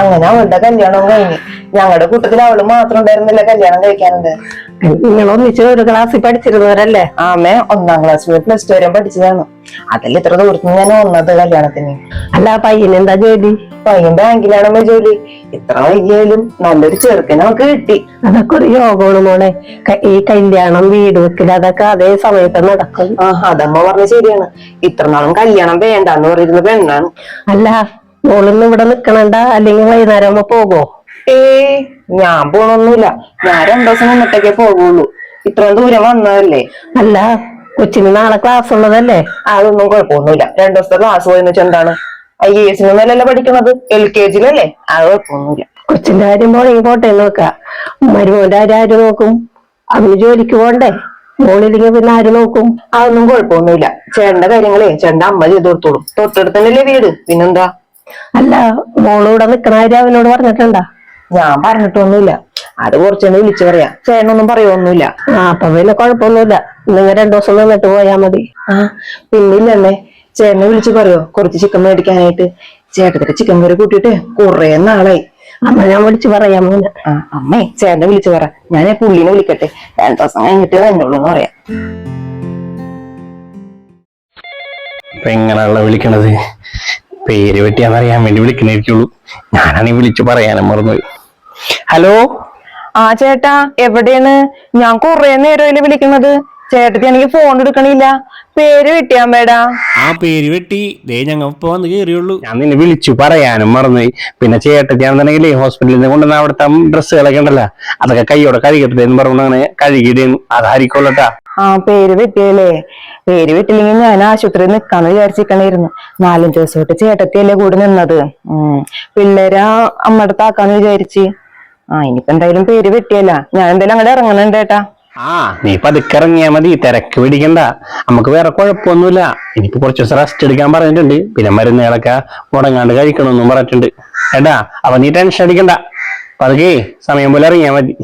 അങ്ങനെ അവളുടെ കല്യാണം കഴിഞ്ഞു. ഞങ്ങളുടെ കൂട്ടത്തിൽ അവൾ മാത്രം ഉണ്ടായിരുന്നില്ല കല്യാണം കഴിക്കാനുണ്ട്. നിങ്ങൾ ഒന്നിച്ച് ഒരു ക്ലാസ്സിൽ പഠിച്ചിരുന്നവരല്ലേ? ആമേ ഒന്നാം ക്ലാസ് മുതൽ പ്ലസ് ടു വരെ പഠിച്ചതാണ്. അതല്ല ഇത്ര ദൂരത്ത് ഞാൻ വന്നത് കല്യാണത്തിന്? അല്ല പയ്യന് എന്താ ജോലി? പയ്യൻ ബാങ്കിലാണമ്മേ ജോലി? ഇത്ര വൈകിയാലും നല്ലൊരു ചെറുക്കനെ നമുക്ക് കിട്ടി. അതൊക്കെ ഒരു യോഗമാണ് മോളെ. ഈ കല്യാണം വീട് വെക്കില്ല അതൊക്കെ അതേ സമയത്ത് നടക്കും. ആ അതമ്മ പറഞ്ഞ ശരിയാണ്. ഇത്രനാളും കല്യാണം വേണ്ടെന്ന് പറയുന്ന പെണ്ണാണ്. അല്ല മോളിന്ന് ഇവിടെ നിക്കണണ്ട? അല്ലെങ്കിൽ വൈകുന്നേരം ആവുമ്പോ പോകോ? ഏ. ഞാൻ പോണൊന്നുമില്ല. ഞാൻ രണ്ടു ദിവസം നിന്നിട്ടൊക്കെ പോകുള്ളൂ ഇത്രയും ദൂരം വന്നതല്ലേ? അല്ല കൊച്ചിന് നാളെ ക്ലാസ് ഉള്ളതല്ലേ? അതൊന്നും കുഴപ്പമൊന്നുമില്ല. രണ്ടു ദിവസത്തെ ക്ലാസ് പോയെന്ന് വെച്ചാൽ എന്താണ് ഐ എ എസിന് മേലല്ലേ പഠിക്കണത്? എൽ കെ ജിയിലല്ലേ അത് കുഴപ്പമൊന്നുമില്ല. കൊച്ചിന്റെ കാര്യം പോണെങ്കിൽ പോട്ടെ നോക്ക മരുമോന്റെ കാര്യം ആര് നോക്കും? അവന് ജോലിക്ക് പോണ്ടേ മോളില്ലെങ്കിൽ പിന്നെ ആര് നോക്കും? അതൊന്നും കുഴപ്പമൊന്നുമില്ല. ചേട്ടന്റെ കാര്യങ്ങളെ ചേട്ടന്റെ അമ്മ ചെയ്തു കൊടുത്തോളും. തൊട്ടടുത്തന്നല്ലേ വീട്? പിന്നെന്താ? അല്ല മോളൂടെ നിക്കണ കാര്യം അവനോട് പറഞ്ഞിട്ടുണ്ടാ? ഞാൻ പറഞ്ഞിട്ടൊന്നുമില്ല. അത് കുറച്ചൊന്ന് വിളിച്ചു പറയാം. ചേട്ടനൊന്നും പറയൊന്നുമില്ല. ആ അപ്പൊ പിന്നെ കുഴപ്പമൊന്നുമില്ല. നിങ്ങൾ രണ്ടു ദിവസം നിന്നിട്ട് പോയാ മതി. ആ പിന്നില്ലല്ലേ? ചേട്ടനെ വിളിച്ചു പറയോ? കുറച്ച് ചിക്കൻ മേടിക്കാനായിട്ട്. ചേട്ടത്തിന്റെ ചിക്കൻ കറി കൂട്ടിയിട്ട് കുറെ നാളായി. അമ്മ ഞാൻ വിളിച്ചു പറയാം മോനെ. ആ അമ്മേ ചേട്ടനെ വിളിച്ചു പറ. ഞാൻ പുള്ളിനെ വിളിക്കട്ടെ. രണ്ടു ദിവസം കഴിഞ്ഞിട്ട് തന്നോളൂ എന്ന് പറയാം. ഇപ്പൊ എങ്ങനെയുള്ള വിളിക്കണത്? പേര് വെട്ടിയാന്നറിയാൻ വേണ്ടി വിളിക്കണേക്കുള്ളൂ ഞാനാണീ വിളിച്ചു പറയാനും മറന്നുപോയി. ഹലോ? ആ ചേട്ടാ എവിടെയാണ്? ഞാൻ കൊറേ നേരമല്ലേ വിളിക്കുന്നത്. ചേട്ടത്തി എനിക്ക് ഫോൺ എടുക്കണില്ല. പേര് വെട്ടിയാൻ വേടാ ആ പേര് വെട്ടി. ദേ ഞങ്ങൾ ഇപ്പൊ വന്ന് കേറിയുള്ളൂ. ഞാൻ നിന്നെ വിളിച്ചു പറയാനും മറന്നുപോയി. പിന്നെ ചേട്ടത്തിയാണെന്നുണ്ടെങ്കിൽ ഹോസ്പിറ്റലിൽ നിന്ന് കൊണ്ടുവന്ന അവിടുത്തെ ഡ്രസ്സുകളൊക്കെ ഉണ്ടല്ലോ അതൊക്കെ കൈയോടെ കഴുകട്ടെ എന്ന് പറഞ്ഞാണ് കഴുകിയിടേന്നു അതായിരിക്കുള്ളട്ടാ ആ പേര് വെട്ടിയല്ലേ? പേര് വെട്ടില്ലെങ്കിൽ ഞാൻ ആശുപത്രിയിൽ നിൽക്കാന്ന് വിചാരിച്ചിരിക്കണായിരുന്നു. നാലഞ്ച് ദിവസമായിട്ട് ചേട്ടത്തിയല്ലേ കൂടെ നിന്നത്. ഉം. പിള്ളേരെ അമ്മയുടെ താക്കാന്ന് വിചാരിച്ച്. ആ ഇനിയിപ്പോ എന്തായാലും പേര് വെട്ടിയല്ല. ഞാൻ എന്തായാലും അങ്ങോട്ട് ഇറങ്ങണുണ്ട് കേട്ടാ ആ നീ പതുക്കെ ഇറങ്ങിയാ മതി. തിരക്ക് പിടിക്കണ്ട. നമുക്ക് വേറെ കുഴപ്പമൊന്നുമില്ല. എനിക്ക് കുറച്ച് ദിവസം റെസ്റ്റ് എടുക്കാൻ പറഞ്ഞിട്ടുണ്ട്. പിന്നെ മരുന്നുകളൊക്കെ മുടങ്ങാണ്ട് കഴിക്കണമെന്നും പറഞ്ഞിട്ടുണ്ട്. ഏട്ടാ അപ്പൊ നീ ടെൻഷൻ അടിക്കണ്ട. പതുക്കെ സമയം പോലെ ഇറങ്ങിയാ മതി.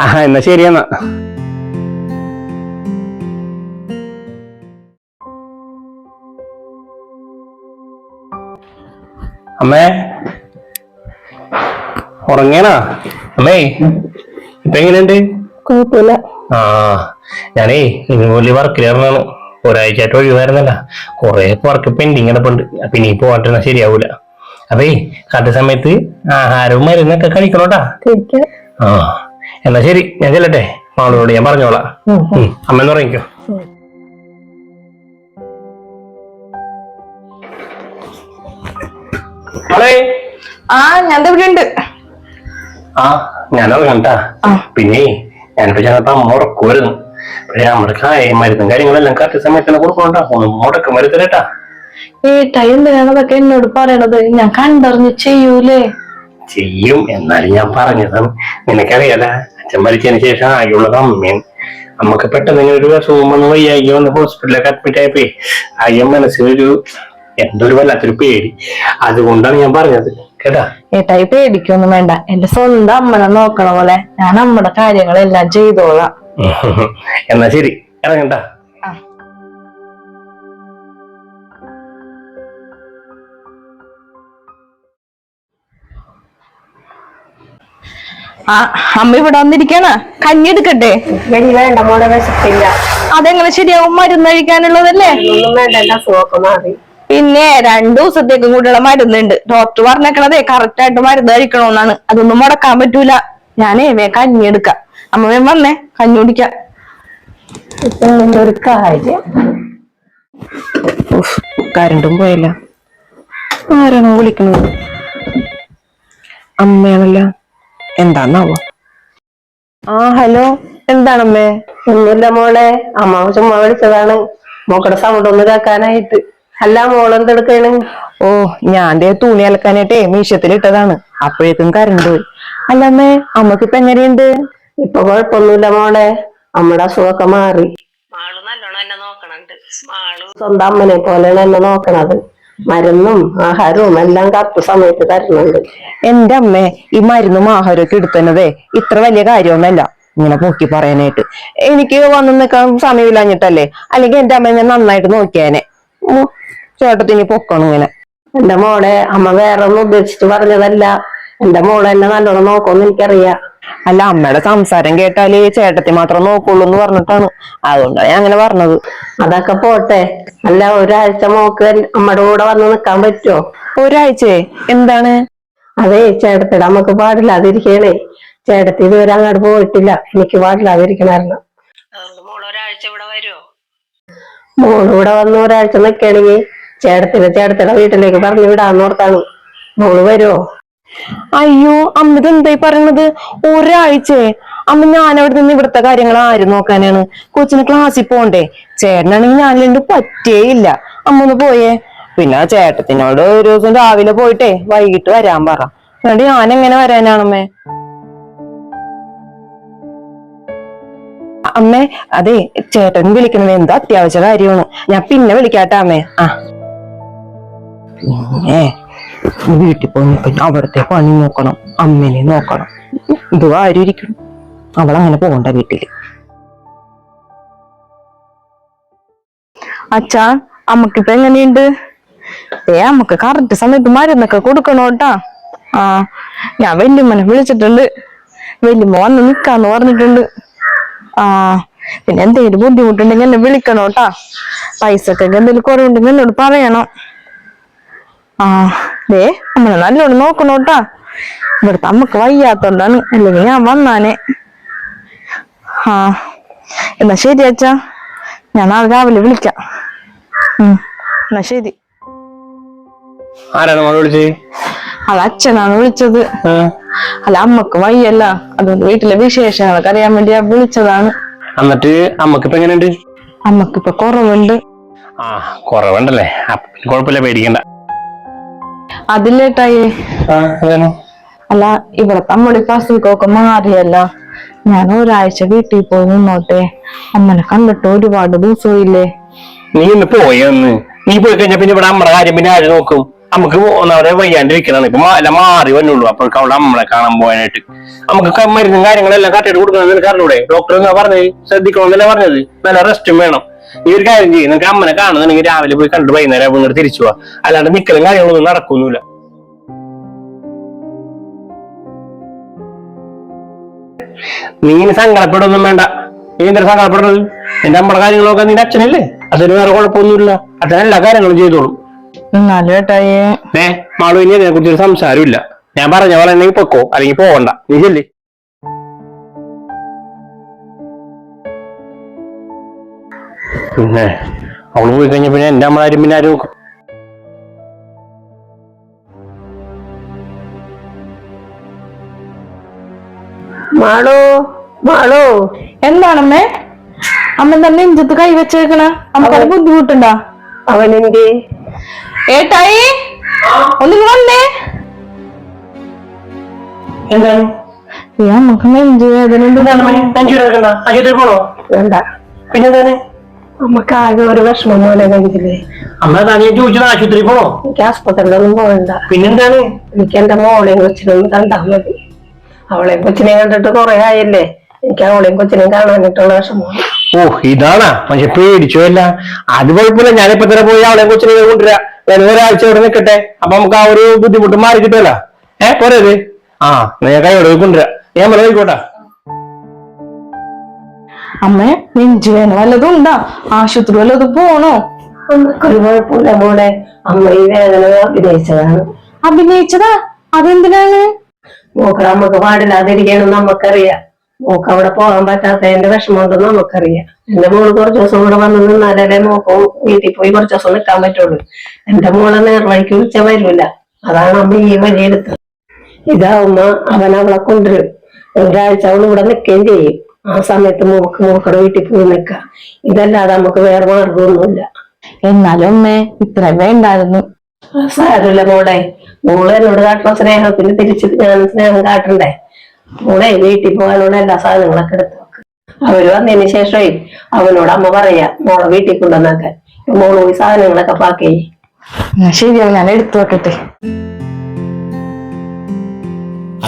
ആ എന്നാ ശരിയെന്നാ. അമ്മേ. ഉറങ്ങിയണാ അമ്മേ ഇപ്പൊ എങ്ങനെയുണ്ട്? കുഴപ്പമില്ല. ആ ഞാനേ ഇതുപോലെ വർക്കിലിറങ്ങാണ് ഒരാഴ്ചയായിട്ട് ഒഴിവായിരുന്നല്ല. കുറെ വർക്ക് പെൻഡിങ് കിടപ്പുണ്ട് അപ്പൊ ഇനി പോകട്ടെ ശരിയാവൂല. അപ്പേ കറക്റ്റ് സമയത്ത് ആഹാരവും മരുന്നൊക്കെ കഴിക്കണോട്ടാ? ആ എന്നാ ശരി. ഞാൻ ചെല്ലട്ടെ? മാളോട് ഞാൻ പറഞ്ഞോളാം. അമ്മ എന്ന് ഉറങ്ങിക്കോ. മോളെ. ആ ഞാൻ ഇവിടെ ഉണ്ട് ആ. ഞാൻ ഇറങ്ങണ്ടാ പിന്നെ ഞാനിപ്പോ ചെന്നപ്പോ അമ്മ ഉറക്കുമായിരുന്നു പക്ഷെ നമ്മുടെ കായ മരുന്നും കാര്യങ്ങളെല്ലാം കറക്റ്റ് സമയത്തിന് കൊടുക്കണോട്ടാ ഒന്ന് മുടക്കം വരുത്തരട്ടാ ഏട്ടാ എന്തിനാണ് അതൊക്കെ എന്നോട് പറയണത്. ഞാൻ കണ്ടറിഞ്ഞ് ചെയ്യൂലേ? ചെയ്യും. എന്നാലും ഞാൻ പറഞ്ഞതാണ് നിനക്കറിയാല. അച്ഛൻ മരിച്ചതിന് ശേഷം ആകെയുള്ളത് അമ്മയും നമുക്ക് പെട്ടെന്ന് ഇങ്ങനെ ഒരു അസുഖം വന്ന് വയ്യായി വന്ന് ഹോസ്പിറ്റലിലൊക്കെ അഡ്മിറ്റ് ആയപ്പോ ആകെ മനസ്സിലൊരു എന്തോ ഒരു വല്ലാത്തൊരു പേടി. അതുകൊണ്ടാണ് ഞാൻ പറഞ്ഞത്. കേട്ടാ? ഏട്ടായി പേടിക്കൊന്നും വേണ്ട. എന്റെ സ്വന്തം അമ്മനെ നോക്കണ പോലെ ഞാൻ നമ്മുടെ കാര്യങ്ങളെല്ലാം ചെയ്തോളാം. എന്നാ ശരി ഇറങ്ങണ്ട. ആ. അമ്മ ഇവിടെ വന്നിരിക്കണ കഞ്ഞി എടുക്കട്ടെ? കഞ്ഞി വേണ്ട മോളെ വിശപ്പില്ല. അതെങ്ങനെ ശരിയാവും? മരുന്ന് കഴിക്കാനുള്ളതല്ലേ? ഒന്നും വേണ്ട എന്റെ അസുഖമൊക്കെ മാറി. പിന്നെ രണ്ടു ദിവസത്തേക്കും കൂടിയുള്ള മരുന്നുണ്ട്. ഡോക്ടർ പറഞ്ഞേക്കണതേ കറക്റ്റ് ആയിട്ട് മരുന്ന് കഴിക്കണമെന്നാണ് അതൊന്നും മുടക്കാൻ പറ്റൂല. ഞാനേ വേ കഞ്ഞി എടുക്കാം. അമ്മ വേം വന്നേ. കഞ്ഞി കുടിക്കാം. ഇപ്പൊ ഇതിന്റെ ഒരു കാര്യം. കരണ്ടും പോയല്ല. ആരാണോ വിളിക്കുന്നത് അമ്മയാണല്ല. എന്താന്നാവോ? ആ ഹലോ. എന്താണമ്മേ? ഒന്നുമില്ല മോളെ. അമ്മ ചുമ്മാ വിളിച്ചതാണ്. മോക്കടെ സൗണ്ട് ഒന്ന് കേൾക്കാനായിട്ട്. അല്ല മോളെന്തെടുക്കാണ് ഓ ഞാൻ ദേ തുണി അലക്കാനായിട്ടേ മീശത്തിൽ ഇട്ടതാണ്. അപ്പോഴേക്കും കരണ്ട് പോയി. അല്ല അമ്മേ അമ്മയ്ക്ക് ഇപ്പൊ എങ്ങനെയുണ്ട്? ഇപ്പൊ കുഴപ്പമൊന്നുമില്ല മോളെ. അമ്മയുടെ അസുഖമൊക്കെ മാറി. സ്വന്തം അമ്മനെ പോലെയാണ് എന്നെ നോക്കണത്. മരുന്നും ആഹാരവും എല്ലാം കറക്റ്റ് സമയത്ത് തരുന്നുണ്ട്. എന്റെ അമ്മേ ഈ മരുന്നും ആഹാരവും ഒക്കെ എടുത്തന്നതേ ഇത്ര വലിയ കാര്യമൊന്നല്ല ഇങ്ങനെ പൊക്കി പറയാനായിട്ട്. എനിക്ക് വന്നു നിൽക്കാൻ സമയമില്ലാഞ്ഞിട്ടല്ലേ? അല്ലെങ്കിൽ എന്റെ അമ്മ ഞാൻ നന്നായിട്ട് നോക്കിയാനെ. ചേട്ടത്തിന് പൊക്കണം ഇങ്ങനെ. എന്റെ മോളെ അമ്മ വേറെ ഒന്നും ഉദ്ദേശിച്ചിട്ട് പറഞ്ഞതല്ല. എന്റെ മോളെ എന്നെ നല്ലോണം നോക്കുമെന്ന് എനിക്കറിയാം. അല്ല അമ്മയുടെ സംസാരം കേട്ടാൽ ചേട്ടത്തി മാത്രം നോക്കുള്ളൂ എന്ന് പറഞ്ഞിട്ടാണ്. അതുകൊണ്ടാണ് ഞാൻ അങ്ങനെ പറഞ്ഞത്. അതൊക്കെ പോട്ടെ. അല്ല ഒരാഴ്ച മോക്ക് അമ്മയുടെ കൂടെ വന്ന് നിക്കാൻ പറ്റുമോ ഒരാഴ്ചയെ എന്താണ്? അതെ ചേട്ടത്തിടെ അമ്മയ്ക്ക് പാടില്ലാതിരിക്കണേ. ചേട്ടത്തി ഇതുവരെ അങ്ങോട്ട് പോയിട്ടില്ല. എനിക്ക് പാടില്ലാതിരിക്കണായിരുന്നു. മോൾ ഒരാഴ്ച ഇവിടെ വരുമോ മോൾ ഇവിടെ വന്ന് ഒരാഴ്ച നിക്കണെങ്കിൽ ചേട്ടത്തിനെ ചേട്ടത്തിടെ വീട്ടിലേക്ക് പറഞ്ഞു വിടാന്ന് ഓർത്താണ് മോൾ വരുമോ അയ്യോ അമ്മ ഇതെന്തായി പറയണത്? ഒരാഴ്ചയെ അമ്മ ഞാൻ അവിടെ നിന്ന് ഇവിടുത്തെ കാര്യങ്ങൾ ആര് നോക്കാനാണ്? കൊച്ചിന് ക്ലാസ്സിൽ പോണ്ടേ. ചേട്ടനാണെങ്കിൽ ഞാനില്ലാണ്ട് പറ്റേയില്ല. അമ്മ ഒന്ന് പോയേ. പിന്നെ ചേട്ടത്തിനോട് ഒരു ദിവസം രാവിലെ പോയിട്ടേ വൈകിട്ട് വരാൻ പറ. എന്നിട്ട് ഞാൻ എങ്ങനെ വരാനാണമ്മേ? അമ്മേ അതെ ചേട്ടൻ വിളിക്കുന്നത് എന്താ അത്യാവശ്യ കാര്യമാണ്. ഞാൻ പിന്നെ വിളിക്കാട്ടാ അമ്മേ. ആ. പിന്നെ വീട്ടിൽ പോയി നിൽക്കണം അവിടുത്തെ പണി നോക്കണം. അമ്മേനെ നോക്കണം. ഇത് ആരും ഇരിക്കണം അവളങ്ങനെ പോകണ്ട വീട്ടിൽ. അച്ഛാ അമ്മക്കിപ്പൊ എങ്ങനെയുണ്ട്? ഏ അമ്മയ്ക്ക് കറക്റ്റ് സമയത്ത് മരുന്നൊക്കെ കൊടുക്കണോട്ടാ ആ ഞാൻ വല്യമ്മനെ വിളിച്ചിട്ടുണ്ട്. വല്യമ്മ വന്ന് നിക്കാന്ന് പറഞ്ഞിട്ടുണ്ട്. ആ പിന്നെ എന്തെങ്കിലും ബുദ്ധിമുട്ടുണ്ടെങ്കിൽ എന്നെ വിളിക്കണോട്ടാ പൈസക്കൊക്കെ എന്തെങ്കിലും കുറവുണ്ടെങ്കിൽ എന്നോട് പറയണം. ആ ദേ അമ്മ നല്ലോണം നോക്കണോട്ടാ. ഇവിടുത്തെ അമ്മയ്ക്ക് വയ്യാത്തോണ്ടാണ് അല്ലെങ്കിൽ ഞാൻ വന്നാനെ. ആ എന്നാ ശരി അച്ഛാ. ഞാൻ നാളെ രാവിലെ വിളിക്കാം. എന്നാ ശരി. ആരാണ് മോളെ വിളിച്ചത്? അത് അച്ഛനാണ് വിളിച്ചത്. അല്ല അമ്മയ്ക്ക് വയ്യല്ല. അതുകൊണ്ട് വീട്ടിലെ വിശേഷങ്ങളൊക്കെ അറിയാൻ വേണ്ടി വിളിച്ചതാണ്. എന്നിട്ട് അമ്മക്കിപ്പോ എങ്ങനെയുണ്ട്? അമ്മക്കിപ്പോ കുറവുണ്ട്. ആ കുറവുണ്ടല്ലേ. കുഴപ്പമില്ല പേടിക്കണ്ട. അതിലേട്ടായി. അല്ല ഇവിടത്തെ നമ്മളിപ്പോ അസുഖമൊക്കെ മാറിയല്ല. ഞാൻ ഒരാഴ്ച വീട്ടിൽ പോയി നിന്നോട്ടെ. അമ്മനെ കണ്ടിട്ട് ഒരുപാട് ദിവസമില്ലേ നീ ഇന്ന് പോയെന്ന് നീ പോയി കഴിഞ്ഞാ പിന്നെ ഇവിടെ അമ്മടെ കാര്യം പിന്നെ ആര് നോക്കും? നമുക്ക് ഒന്നവരെ വയ്യാണ്ടിരിക്കണം ഇപ്പൊ എല്ലാം മാറി വന്നുള്ളൂ. അപ്പോഴേക്ക് അവിടെ അമ്മളെ കാണാൻ പോകാനായിട്ട്. നമുക്ക് മരുന്നും കാര്യങ്ങളെല്ലാം കട്ടിട്ട് കൊടുക്കണം നിനക്ക് അറിഞ്ഞൂടെ ഡോക്ടർ എന്നാ പറഞ്ഞത്? ശ്രദ്ധിക്കണമെന്നല്ലേ പറഞ്ഞത്? നല്ല റെസ്റ്റും വേണം. ഈ ഒരു കാര്യം ചെയ്യും നിങ്ങൾക്ക് അമ്മനെ കാണുന്നുണ്ടെങ്കിൽ രാവിലെ പോയി കണ്ടു വൈകുന്നേരം ആവുമ്പോൾ ഇങ്ങോട്ട് തിരിച്ചു പോവാ അല്ലാണ്ട് നിക്കലും കാര്യങ്ങളൊന്നും നടക്കൊന്നുമില്ല നീ ഇനി സങ്കടപ്പെടൊന്നും വേണ്ട. നീ എന്തൊരു സങ്കടപ്പെടുന്നത്? എന്റെ അമ്മയുടെ കാര്യങ്ങളൊക്കെ നിന്റെ അച്ഛനല്ലേ? അതിന് വേറെ കുഴപ്പമൊന്നുമില്ല. അച്ഛൻ എല്ലാ കാര്യങ്ങളും ചെയ്തോളും. എന്നാലും ഏട്ടായി. ഏ മാളു ഇനി അതിനെ കുറിച്ചൊരു സംസാരമില്ല ഞാൻ പറഞ്ഞ പോലെ പൊക്കോ അല്ലെങ്കിൽ പോവണ്ട. നീ ചെല്ലി. പിന്നെ അവൾ പോയി കഴിഞ്ഞ പിന്നെ എന്റെ അമ്മമാരും ആരും പിന്നെ ആരും മാളോ മാളോ. എന്താണമ്മേ? അമ്മ തന്നെ ഇഞ്ചത്ത് കൈ വെച്ചേക്കണ? അമ്മക്കത് ബുദ്ധിമുട്ടുണ്ടോ? അവനെന്റെ ഏട്ടായി ഒന്നിങ്ങ് വന്നേ. എന്താണ്? ഈ അമ്മയ്ക്ക് നെഞ്ച് വേദന ഉണ്ട് എന്താണ് മോനെ? നെഞ്ച് വേദന? ആശുപത്രിയിൽ പോണോ? വേണ്ട. പിന്നെന്താണ്? നമുക്ക് ആകെ ഒരു വിഷമം പോലെ കഴിഞ്ഞില്ലേ അമ്മ ഞാൻ ചോദിച്ചത് ആശുപത്രിയിൽ പോണോ? എനിക്ക് ആസ്പത്രിയിലൊന്നും പോകണ്ട. പിന്നെന്താണ്? എനിക്ക് എന്റെ മോളെയും കൊച്ചിനൊന്ന് കണ്ടാൽ മതി. അവളെ കൊച്ചിനെ കണ്ടിട്ട് കുറെ ആയല്ലേ? എനിക്ക് അവളെയും കൊച്ചിനെയും കാണാനായിട്ടുള്ള വിഷമമാണ് ഓ ഇതാണാ. പക്ഷെ പേടിച്ചോ അല്ല അത് കുഴപ്പമില്ല. ഞാനിപ്പോ തന്നെ പോയി അവളെ കൊച്ചിനെ കൊണ്ടുവരാ. വേറെ ഒരാഴ്ച ഇവിടെ നിൽക്കട്ടെ അപ്പൊ നമുക്ക് ആ ഒരു ബുദ്ധിമുട്ട് മാറി കിട്ടുമല്ലോ ഏ പോരത് ആ ഞാൻ കൈയോടെ കൊണ്ടുവരാ. ഞാൻ പറയോട്ടാ അമ്മേ നെഞ്ചു വേദന വല്ലതും ഉണ്ടാ? ആശുപത്രി വല്ലതും പോണോ? ഒരു കുഴപ്പമില്ല മോളെ. അമ്മ ഈ വേദന അഭിനയിച്ചതാണ്. അഭിനയിച്ചതാ? അതെന്തിനാണ്? മോക്ക് നമുക്ക് പാടില്ലാതിരിക്കണം നമുക്കറിയാം. മോക്ക് അവിടെ പോകാൻ പറ്റാത്തതിന്റെ വിഷമമുണ്ടെന്ന് നമുക്കറിയാം. എന്റെ മോൾ കുറച്ച് ദിവസം കൂടെ വന്ന് നിന്നാലേ മോക്ക് വീട്ടിൽ പോയി കുറച്ച് ദിവസം നിൽക്കാൻ പറ്റുള്ളൂ. എന്റെ മോളെ നേർവഴിക്ക് വിളിച്ച വരില്ല അതാണ് അമ്മ ഈ വഴിയെടുത്തത്. ഇതാവുമ്പോ അവൻ അവളെ കൊണ്ടുവരും. ഒരാഴ്ച അവൾ ഇവിടെ നിൽക്കുകയും ചെയ്യും. ആ സമയത്ത് മോക്ക് മോക്കടെ വീട്ടിൽ പോയി നിൽക്കാം. ഇതല്ലാതെ നമുക്ക് വേറെ മാർഗമൊന്നുമില്ല. എന്നാലും അമ്മേ ഇത്ര വേണ്ടായിരുന്നു. സാരമില്ല മോളെ. മോൾ എന്നോട് കാട്ടുന്ന സ്നേഹത്തിന് തിരിച്ച് ഞാൻ സ്നേഹം കാട്ടണ്ടേ? മോളെ വീട്ടിൽ പോകാനുള്ള എല്ലാ സാധനങ്ങളൊക്കെ എടുത്ത് വെക്ക്. അവർ വന്നതിന് ശേഷമേ അവനോട് അമ്മ പറയാ മോളെ വീട്ടിൽ കൊണ്ടുവന്നാക്കാൻ മോൾ പോയി സാധനങ്ങളൊക്കെ പാക്ക് ചെയ്യും. ഞാൻ എടുത്തു വെക്കട്ടെ.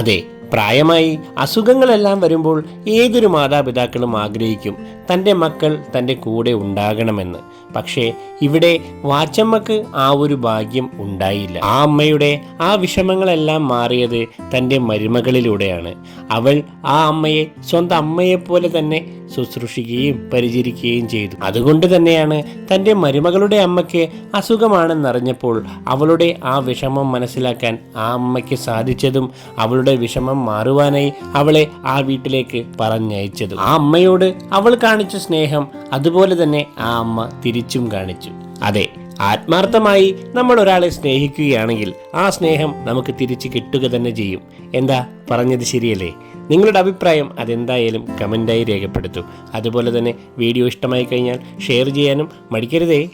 അതെ പ്രായമായി അസുഖങ്ങളെല്ലാം വരുമ്പോൾ ഏതൊരു മാതാപിതാക്കളും ആഗ്രഹിക്കും തന്റെ മക്കൾ തന്റെ കൂടെ ഉണ്ടാകണമെന്ന്. പക്ഷേ ഇവിടെ വാച്ചമ്മക്ക് ആ ഒരു ഭാഗ്യം ഉണ്ടായില്ല. ആ അമ്മയുടെ ആ വിഷമങ്ങളെല്ലാം മാറിയത് തന്റെ മരുമകളിലൂടെയാണ്. അവൾ ആ അമ്മയെ സ്വന്തം അമ്മയെപ്പോലെ തന്നെ ശുശ്രൂഷിക്കുകയും പരിചരിക്കുകയും ചെയ്തു. അതുകൊണ്ട് തന്നെയാണ് തന്റെ മരുമകളുടെ അമ്മയ്ക്ക് അസുഖമാണെന്നറിഞ്ഞപ്പോൾ അവളുടെ ആ വിഷമം മനസ്സിലാക്കാൻ ആ അമ്മയ്ക്ക് സാധിച്ചതും അവളുടെ വിഷമം മാറുവാനായി അവളെ ആ വീട്ടിലേക്ക് പറഞ്ഞയച്ചതും. ആ അമ്മയോട് അവൾ കാണിച്ച സ്നേഹം അതുപോലെ തന്നെ ആ അമ്മ തിരിച്ചും കാണിച്ചു. അതെ ആത്മാർത്ഥമായി നമ്മൾ ഒരാളെ സ്നേഹിക്കുകയാണെങ്കിൽ ആ സ്നേഹം നമുക്ക് തിരിച്ചു കിട്ടുക തന്നെ ചെയ്യും. എന്താ? പറഞ്ഞത് ശരിയല്ലേ? നിങ്ങളുടെ അഭിപ്രായം അതെന്തായാലും കമന്റായി രേഖപ്പെടുത്തൂ. അതുപോലെ തന്നെ വീഡിയോ ഇഷ്ടമായി കഴിഞ്ഞാൽ ഷെയർ ചെയ്യാനും മടിക്കരുതേ.